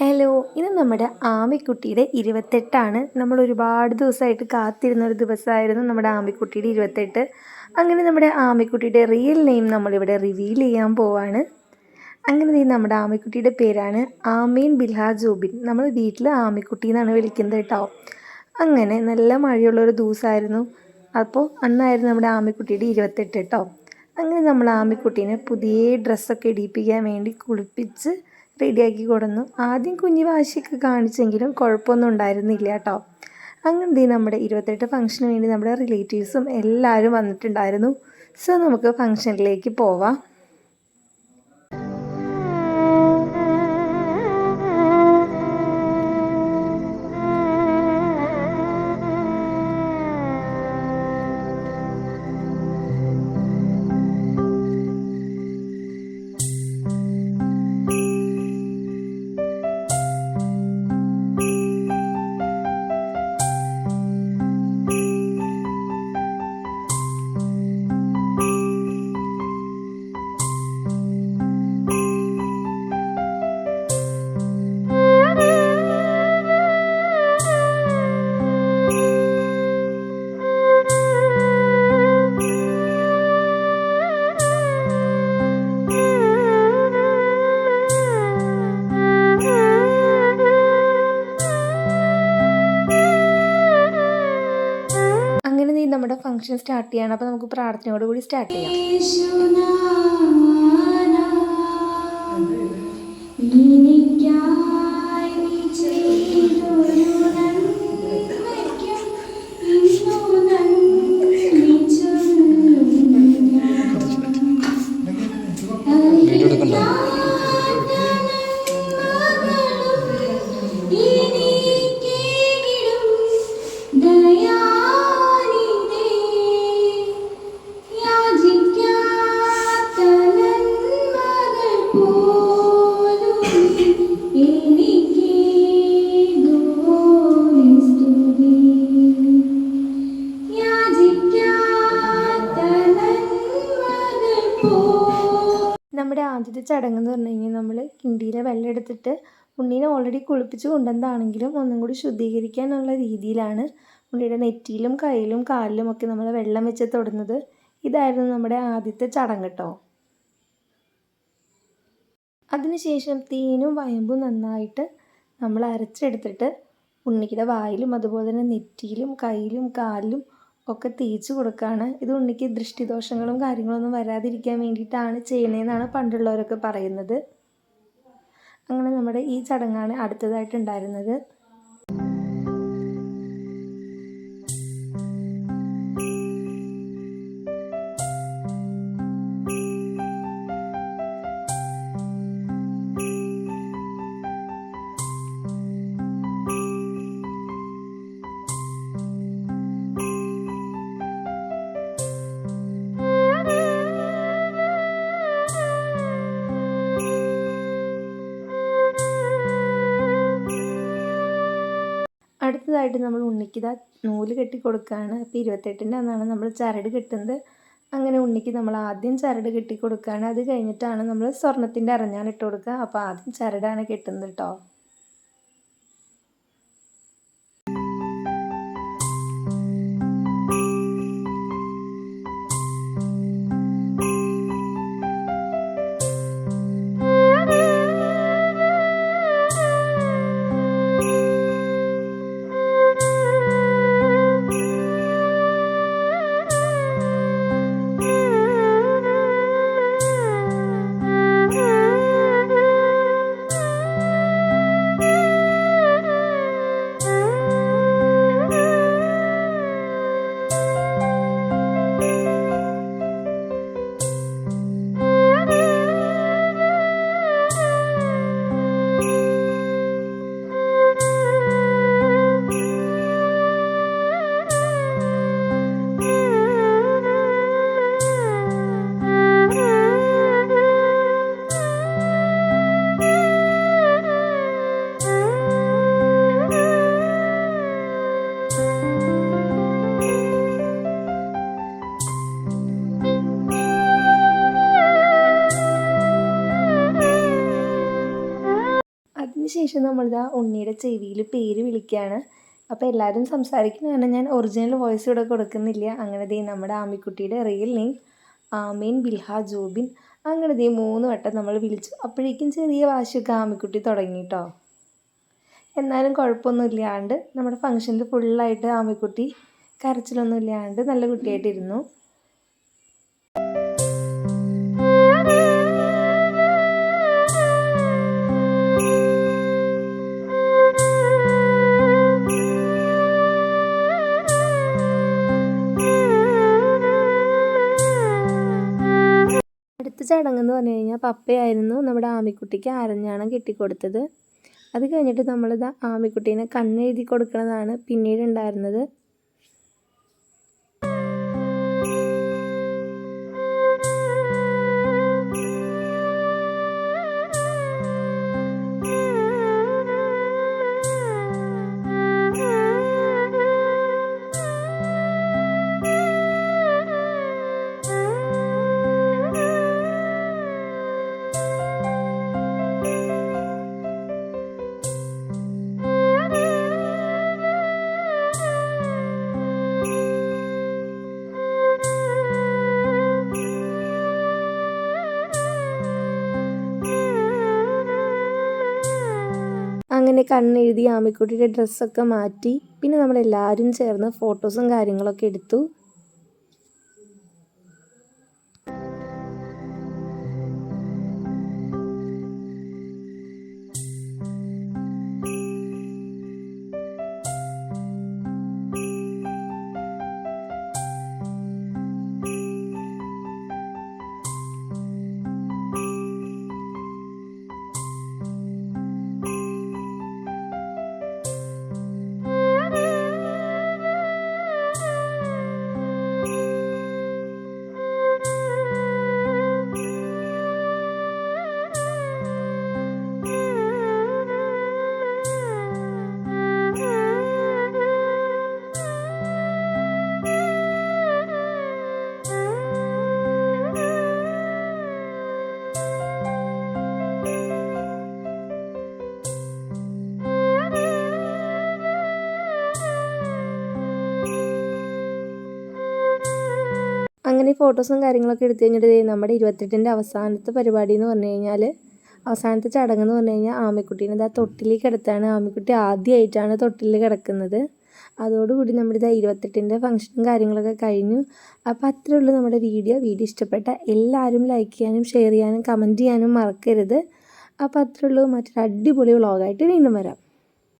Hello ഇത് നമ്മുടെ ആമിക്കുട്ടിയുടെ ഇരുപത്തെട്ടാണ്. നമ്മൾ ഒരുപാട് ദിവസമായിട്ട് കാത്തിരുന്ന ഒരു ദിവസമായിരുന്നു നമ്മുടെ ആമിക്കുട്ടിയുടെ ഇരുപത്തെട്ട്. അങ്ങനെ നമ്മുടെ ആമിക്കുട്ടിയുടെ റിയൽ നെയിം നമ്മളിവിടെ റിവീൽ ചെയ്യാൻ പോവാണ്. അങ്ങനെ നമ്മുടെ ആമിക്കുട്ടിയുടെ പേരാണ് ആമീൻ ബിൽഹാ ജോബിൻ. നമ്മൾ വീട്ടിൽ ആമിക്കുട്ടി എന്നാണ് വിളിക്കുന്നത് കേട്ടോ. അങ്ങനെ നല്ല മഴയുള്ള മഴയുള്ളൊരു ദിവസമായിരുന്നു. അപ്പോൾ അന്നായിരുന്നു നമ്മുടെ ആമിക്കുട്ടിയുടെ ഇരുപത്തെട്ട് കേട്ടോ. അങ്ങനെ നമ്മൾ ആമിക്കുട്ടീനെ പുതിയ ഡ്രസ്സൊക്കെ ഇടിയിപ്പിക്കാൻ വേണ്ടി കുളിപ്പിച്ച് റെഡിയാക്കി കൊടുന്നു. ആദ്യം കുഞ്ഞു വാശിയൊക്കെ കാണിച്ചെങ്കിലും കുഴപ്പമൊന്നും ഉണ്ടായിരുന്നില്ല കേട്ടോ. അങ്ങനെ ദീ നമ്മുടെ ഇരുപത്തെട്ട് ഫംഗ്ഷന് വേണ്ടി നമ്മുടെ റിലേറ്റീവ്സും എല്ലാവരും വന്നിട്ടുണ്ടായിരുന്നു. സോ നമുക്ക് ഫംഗ്ഷനിലേക്ക് പോവാം. ഫംഗ്ഷൻ സ്റ്റാർട്ട് ചെയ്യണം. അപ്പോൾ നമുക്ക് പ്രാർത്ഥനയോടുകൂടി സ്റ്റാർട്ട് ചെയ്യാം. ആദ്യത്തെ ചടങ്ങ് എന്ന് പറഞ്ഞു കഴിഞ്ഞാൽ നമ്മൾ കിണ്ടിയിലെ വെള്ളം എടുത്തിട്ട് ഉണ്ണീനെ ഓൾറെഡി കുളിപ്പിച്ച് കൊണ്ടുവന്നതാണെങ്കിലും ഒന്നും കൂടി ശുദ്ധീകരിക്കാനുള്ള രീതിയിലാണ് ഉണ്ണിയുടെ നെറ്റിയിലും കയ്യിലും കാലിലും ഒക്കെ നമ്മൾ വെള്ളം വെച്ച് തൊടുന്നത്. ഇതായിരുന്നു നമ്മുടെ ആദ്യത്തെ ചടങ്ങ് കേട്ടോ. അതിനുശേഷം തേനും വയമ്പും നന്നായിട്ട് നമ്മൾ അരച്ചെടുത്തിട്ട് ഉണ്ണിയുടെ വായിലും അതുപോലെ തന്നെ നെറ്റിയിലും കയ്യിലും കാലിലും ഒക്കെ തേച്ച് കൊടുക്കുകയാണ് ഇത് ഉണ്ണിക്ക് ദൃഷ്ടിദോഷങ്ങളും കാര്യങ്ങളൊന്നും വരാതിരിക്കാൻ വേണ്ടിയിട്ടാണ് ചെയ്യണതെന്നാണ് പണ്ടുള്ളവരൊക്കെ പറയുന്നത്. അങ്ങനെ നമ്മുടെ ഈ ചടങ്ങാണ് അടുത്തതായിട്ടുണ്ടായിരുന്നത് അടുത്തതായിട്ട് നമ്മൾ ഉണ്ണിക്ക് നൂൽ കെട്ടി കൊടുക്കുകയാണ് അപ്പോൾ ഇരുപത്തെട്ടിന്റെ അന്നാണ് നമ്മൾ ചരട് കെട്ടുന്നത്. അങ്ങനെ ഉണ്ണിക്ക് നമ്മൾ ആദ്യം ചരട് കെട്ടി കൊടുക്കുകയാണ് അത് കഴിഞ്ഞിട്ടാണ് നമ്മൾ സ്വർണത്തിന്റെ അരഞ്ഞാൻ ഇട്ട് കൊടുക്കുക. അപ്പോൾ ആദ്യം ചരടാണ് കെട്ടുന്നത് കേട്ടോ ശേഷം നമ്മളിതാ ഉണ്ണിയുടെ ചെവിയിൽ പേര് വിളിക്കുകയാണ് അപ്പോൾ എല്ലാവരും സംസാരിക്കുന്ന. കാരണം ഞാൻ ഒറിജിനൽ വോയിസ് ഇവിടെ കൊടുക്കുന്നില്ല. അങ്ങനെ ദേ നമ്മുടെ ആമിക്കുട്ടിയുടെ റിയൽ നെയിം ആമീൻ ബിൽഹ ജോബിൻ. അങ്ങനെ ദേ മൂന്ന് വട്ടം നമ്മൾ വിളിച്ചു. അപ്പോഴേക്കും ചെറിയ വാശിയൊക്കെ ആമിക്കുട്ടി തുടങ്ങി കേട്ടോ എന്നാലും കുഴപ്പമൊന്നും ഇല്ലാണ്ട് നമ്മുടെ ഫംഗ്ഷനിൽ ഫുള്ളായിട്ട് ആമിക്കുട്ടി കരച്ചിലൊന്നും ഇല്ലാണ്ട് നല്ല കുട്ടിയായിട്ടിരുന്നു. ചടങ്ങെന്ന് പറഞ്ഞു കഴിഞ്ഞാൽ പപ്പയായിരുന്നു നമ്മുടെ ആമിക്കുട്ടിക്ക് അരഞ്ഞാണം കെട്ടിക്കൊടുത്തത്. അത് കഴിഞ്ഞിട്ട് നമ്മളിത് ആമിക്കുട്ടീനെ കണ്ണെഴുതി കൊടുക്കുന്നതാണ് പിന്നീട് ഉണ്ടായിരുന്നത് അങ്ങനെ കണ്ണെഴുതി ആമിക്കുട്ടിയുടെ ഡ്രസ്സൊക്കെ മാറ്റി. പിന്നെ നമ്മളെല്ലാവരും ചേർന്ന് ഫോട്ടോസും കാര്യങ്ങളൊക്കെ എടുത്തു. അങ്ങനെ ഫോട്ടോസും കാര്യങ്ങളൊക്കെ എടുത്തു കഴിഞ്ഞിട്ട് നമ്മുടെ ഇരുപത്തെട്ടിന്റെ അവസാനത്തെ പരിപാടി എന്ന് പറഞ്ഞു കഴിഞ്ഞാൽ അവസാനത്തെ ചടങ്ങ് എന്ന് പറഞ്ഞു കഴിഞ്ഞാൽ ആമിക്കുട്ടീനെ ഇതാ തൊട്ടിലിൽ കിടത്താണ്. ആമിക്കുട്ടി ആദ്യമായിട്ടാണ് തൊട്ടിലിൽ കിടക്കുന്നത്. അതോടുകൂടി നമ്മുടെ ഇതാ ഇരുപത്തെട്ടിന്റെ ഫംഗ്ഷനും കാര്യങ്ങളൊക്കെ കഴിഞ്ഞു. അപ്പോൾ അത്രേ ഉള്ളൂ നമ്മുടെ വീഡിയോ. വീഡിയോ ഇഷ്ടപ്പെട്ട എല്ലാവരും ലൈക്ക് ചെയ്യാനും ഷെയർ ചെയ്യാനും കമന്റ് ചെയ്യാനും മറക്കരുത്. അപ്പോൾ അത്രേ ഉള്ളൂ. മറ്റൊരു അടിപൊളി വ്ളോഗായിട്ട് വീണ്ടും വരാം.